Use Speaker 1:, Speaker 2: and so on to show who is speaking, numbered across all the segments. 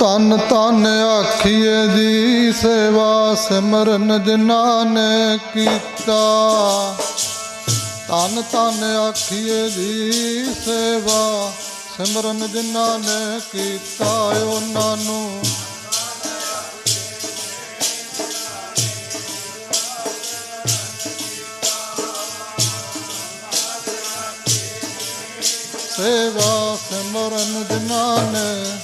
Speaker 1: ਤਨ ਤਨ ਆਖੀਏ ਦੀ ਸੇਵਾ ਸਿਮਰਨ ਜਿਨ੍ਹਾਂ ਨੇ ਕੀਤਾ। ਤਨ ਤਨ ਆਖੀਏ ਦੀ ਸੇਵਾ ਸਿਮਰਨ ਜਿਨ੍ਹਾਂ ਨੇ ਕੀਤਾ, ਉਹਨਾਂ ਨੂੰ। ਸੇਵਾ ਸਿਮਰਨ ਜਿਨ੍ਹਾਂ ਨੇ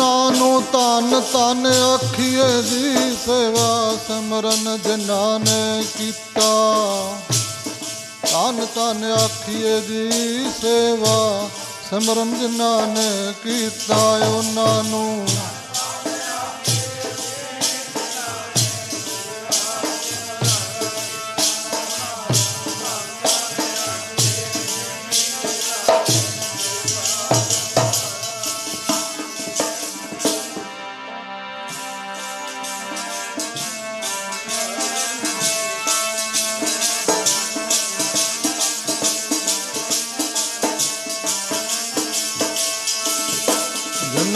Speaker 1: ਉਹਨਾਂ ਨੂੰ ਤਨ ਤਨ ਆਖੀਏ ਦੀ ਸੇਵਾ ਸਿਮਰਨ ਜਿਨ੍ਹਾਂ ਨੇ ਕੀਤਾ। ਤਨ ਤਨ ਆਖੀਏ ਦੀ ਸੇਵਾ ਸਿਮਰਨ ਜਿਨ੍ਹਾਂ ਨੇ ਕੀਤਾ, ਉਹਨਾਂ ਨੂੰ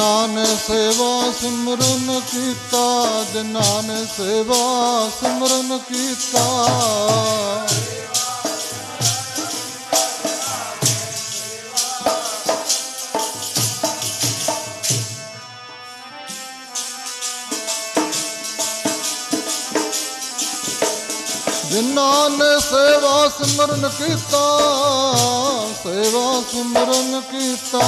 Speaker 1: ਜਿਨ੍ਹਾਂ ਨੇ ਸੇਵਾ ਸਿਮਰਨ ਕੀਤਾ ਜਿਨ੍ਹਾਂ ਨੇ ਸੇਵਾ ਸਿਮਰਨ ਕੀਤਾ। ਜਿਨ੍ਹਾਂ ਨੇ ਸੇਵਾ ਸਿਮਰਨ ਕੀਤਾ, ਸੇਵਾ ਸਿਮਰਨ ਕੀਤਾ।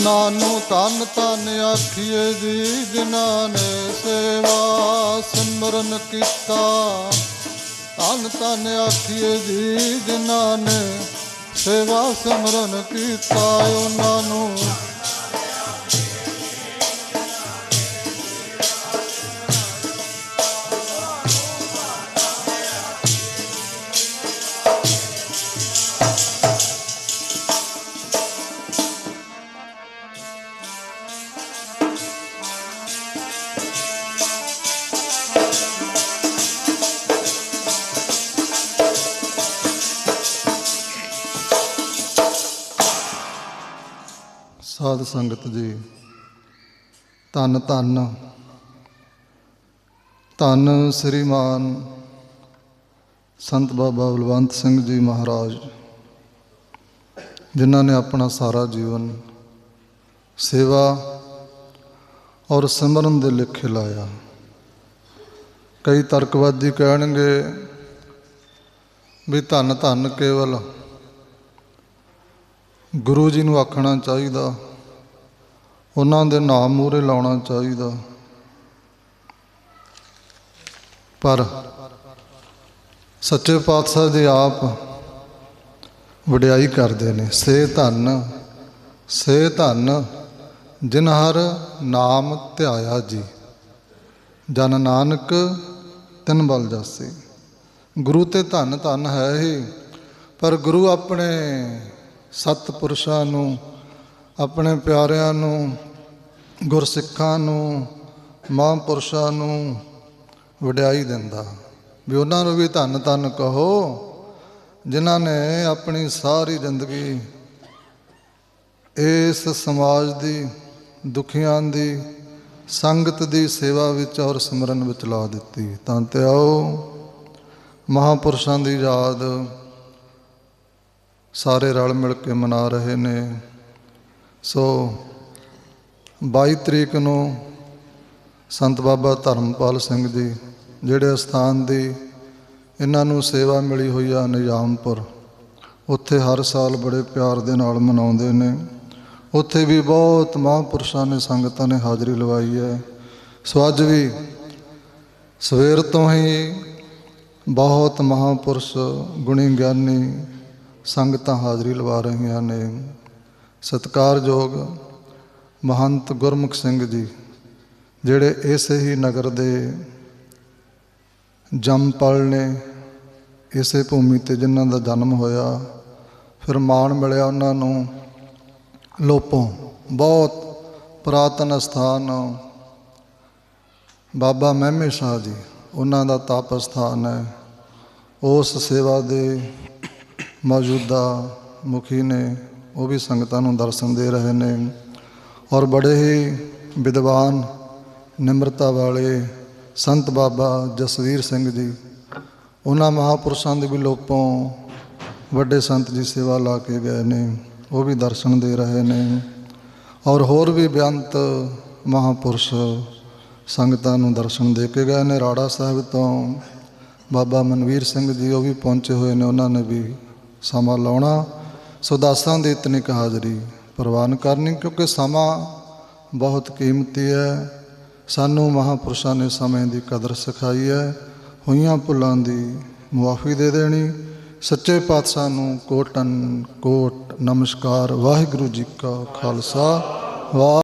Speaker 1: ਉਹਨਾਂ ਨੂੰ ਤਨ ਤਨ ਆਖੀਏ ਜੀ, ਜਿਨ੍ਹਾਂ ਨੇ ਸੇਵਾ ਸਿਮਰਨ ਕੀਤਾ। ਤਨ ਤਨ ਆਖੀਏ ਜੀ, ਜਿਨ੍ਹਾਂ ਨੇ ਸੇਵਾ ਸਿਮਰਨ ਕੀਤਾ, ਉਹਨਾਂ ਨੂੰ ਸਾਧ ਸੰਗਤ ਜੀ, ਧੰਨ ਧੰਨ। ਧੰਨ ਸ੍ਰੀਮਾਨ ਸੰਤ ਬਾਬਾ ਬਲਵੰਤ ਸਿੰਘ ਜੀ ਮਹਾਰਾਜ, ਜਿਨ੍ਹਾਂ ਨੇ ਆਪਣਾ ਸਾਰਾ ਜੀਵਨ ਸੇਵਾ ਔਰ ਸਿਮਰਨ ਦੇ ਲਿਖੇ ਲਾਇਆ। ਕਈ ਤਰਕਵਾਦੀ ਕਹਿਣਗੇ ਵੀ ਧੰਨ ਧੰਨ ਕੇਵਲ ਗੁਰੂ ਜੀ ਨੂੰ ਆਖਣਾ ਚਾਹੀਦਾ। ਉਹਨਾਂ ਦੇ ਨਾਮ ਮੂਹਰੇ ਲਾਉਣਾ ਚਾਹੀਦਾ। ਪਰ ਸੱਚੇ ਪਾਤਸ਼ਾਹ ਜੀ ਆਪ ਵਡਿਆਈ ਕਰਦੇ ਨੇ। ਸੇ ਧੰਨ ਸੇ ਧੰਨ, ਜਿਨ ਹਰ ਨਾਮ ਧਿਆਇਆ ਜੀ। ਜਨ ਨਾਨਕ ਤਿਨ ਬਲ ਜਾਸੀ। ਗੁਰੂ ਤੇ ਧੰਨ ਧੰਨ ਹੈ ਹੀ, ਪਰ ਗੁਰੂ ਆਪਣੇ ਸਤਪੁਰਸ਼ਾਂ ਨੂੰ, ਆਪਣੇ ਪਿਆਰਿਆਂ ਨੂੰ ਗੁਰਸਿੱਖਾਂ ਨੂੰ ਮਹਾਂਪੁਰਸ਼ਾਂ ਨੂੰ ਵਡਿਆਈ ਦਿੰਦਾ। ਵੀ ਉਹਨਾਂ ਨੂੰ ਵੀ ਧੰਨ ਧੰਨ ਕਹੋ, ਜਿਨ੍ਹਾਂ ਨੇ ਆਪਣੀ ਸਾਰੀ ਜ਼ਿੰਦਗੀ ਇਸ ਸਮਾਜ ਦੀ, ਦੁਖੀਆਂ ਦੀ, ਸੰਗਤ ਦੀ ਸੇਵਾ ਵਿੱਚ ਔਰ ਸਿਮਰਨ ਵਿੱਚ ਲਾ ਦਿੱਤੀ। ਤਾਂ ਤੇ ਆਓ ਮਹਾਂਪੁਰਸ਼ਾਂ ਦੀ ਯਾਦ ਸਾਰੇ ਰਲ ਮਿਲ ਕੇ ਮਨਾ ਰਹੇ ਨੇ। ਸੋ 22 ਤਰੀਕ ਨੂੰ ਸੰਤ ਬਾਬਾ ਧਰਮਪਾਲ ਸਿੰਘ ਜੀ, ਜਿਹੜੇ ਸਥਾਨ ਦੀ ਇਹਨਾਂ ਨੂੰ ਸੇਵਾ ਮਿਲੀ ਹੋਈ ਆ ਨਿਜ਼ਾਮਪੁਰ, ਉੱਥੇ ਹਰ ਸਾਲ ਬੜੇ ਪਿਆਰ ਦੇ ਨਾਲ ਮਨਾਉਂਦੇ ਨੇ। ਉੱਥੇ ਵੀ ਬਹੁਤ ਮਹਾਂਪੁਰਸ਼ਾਂ ਨੇ ਸੰਗਤਾਂ ਨੇ ਹਾਜ਼ਰੀ ਲਵਾਈ ਹੈ। ਸੋ ਅੱਜ ਵੀ ਸਵੇਰ ਤੋਂ ਹੀ ਬਹੁਤ ਮਹਾਂਪੁਰਸ਼ ਗੁਣੀ ਗਿਆਨੀ ਸੰਗਤਾਂ ਹਾਜ਼ਰੀ ਲਵਾ ਰਹੀਆਂ ਨੇ। ਸਤਿਕਾਰਯੋਗ ਮਹੰਤ ਗੁਰਮੁਖ ਸਿੰਘ ਜੀ, ਜਿਹੜੇ ਇਸੇ ਹੀ ਨਗਰ ਦੇ ਜੰਮਪਲ ਨੇ, ਇਸੇ ਭੂਮੀ ਤੇ ਜਿਨ੍ਹਾਂ ਦਾ ਜਨਮ ਹੋਇਆ ਫਿਰ ਮਾਣ ਮਿਲਿਆ ਉਹਨਾਂ ਨੂੰ, ਲੋਪੋਂ, ਬਹੁਤ ਪੁਰਾਤਨ ਸਥਾਨ ਬਾਬਾ ਮਹਿਮੇ ਸ਼ਾਹ ਜੀ, ਉਹਨਾਂ ਦਾ ਤਪ ਸਥਾਨ ਹੈ। ਉਸ ਸੇਵਾ ਦੇ ਮੌਜੂਦਾ ਮੁਖੀ ਨੇ, ਉਹ ਵੀ ਸੰਗਤਾਂ ਨੂੰ ਦਰਸ਼ਨ ਦੇ ਰਹੇ ਨੇ। ਔਰ ਬੜੇ ਹੀ ਵਿਦਵਾਨ, ਨਿਮਰਤਾ ਵਾਲੇ ਸੰਤ ਬਾਬਾ ਜਸਵੀਰ ਸਿੰਘ ਜੀ, ਉਹਨਾਂ ਮਹਾਪੁਰਸ਼ਾਂ ਦੇ ਵੀ ਲੋਪੋਂ ਵੱਡੇ ਸੰਤ ਜੀ ਸੇਵਾ ਲਾ ਕੇ ਗਏ ਨੇ, ਉਹ ਵੀ ਦਰਸ਼ਨ ਦੇ ਰਹੇ ਨੇ ਔਰ ਹੋਰ ਵੀ ਬੇਅੰਤ ਮਹਾਪੁਰਸ਼ ਸੰਗਤਾਂ ਨੂੰ ਦਰਸ਼ਨ ਦੇ ਕੇ ਗਏ ਨੇ। ਰਾੜਾ ਸਾਹਿਬ ਤੋਂ ਬਾਬਾ ਮਨਵੀਰ ਸਿੰਘ ਜੀ ਉਹ ਵੀ ਪਹੁੰਚੇ ਹੋਏ ਨੇ, ਉਹਨਾਂ ਨੇ ਵੀ ਸਮਾਂ ਲਾਉਣਾ। ਸੋ ਦਾਸਾਂ ਦੀ ਇਤਨੀ ਹਾਜ਼ਰੀ। ਪ੍ਰਵਾਨ ਕਰਨੀ, ਕਿਉਂਕਿ ਸਮਾਂ ਬਹੁਤ ਕੀਮਤੀ ਹੈ। ਸਾਨੂੰ ਮਹਾਪੁਰਸ਼ਾਂ ਨੇ ਸਮੇਂ ਦੀ ਕਦਰ ਸਿਖਾਈ ਹੈ। ਹੋਈਆਂ ਭੁੱਲਾਂ ਦੀ ਮੁਆਫੀ ਦੇ ਦੇਣੀ। ਸੱਚੇ ਪਾਤਸ਼ਾਹ ਨੂੰ ਕੋਟਨ ਕੋਟ ਨਮਸਕਾਰ। ਵਾਹਿਗੁਰੂ ਜੀ ਕਾ ਖਾਲਸਾ। ਵਾਹ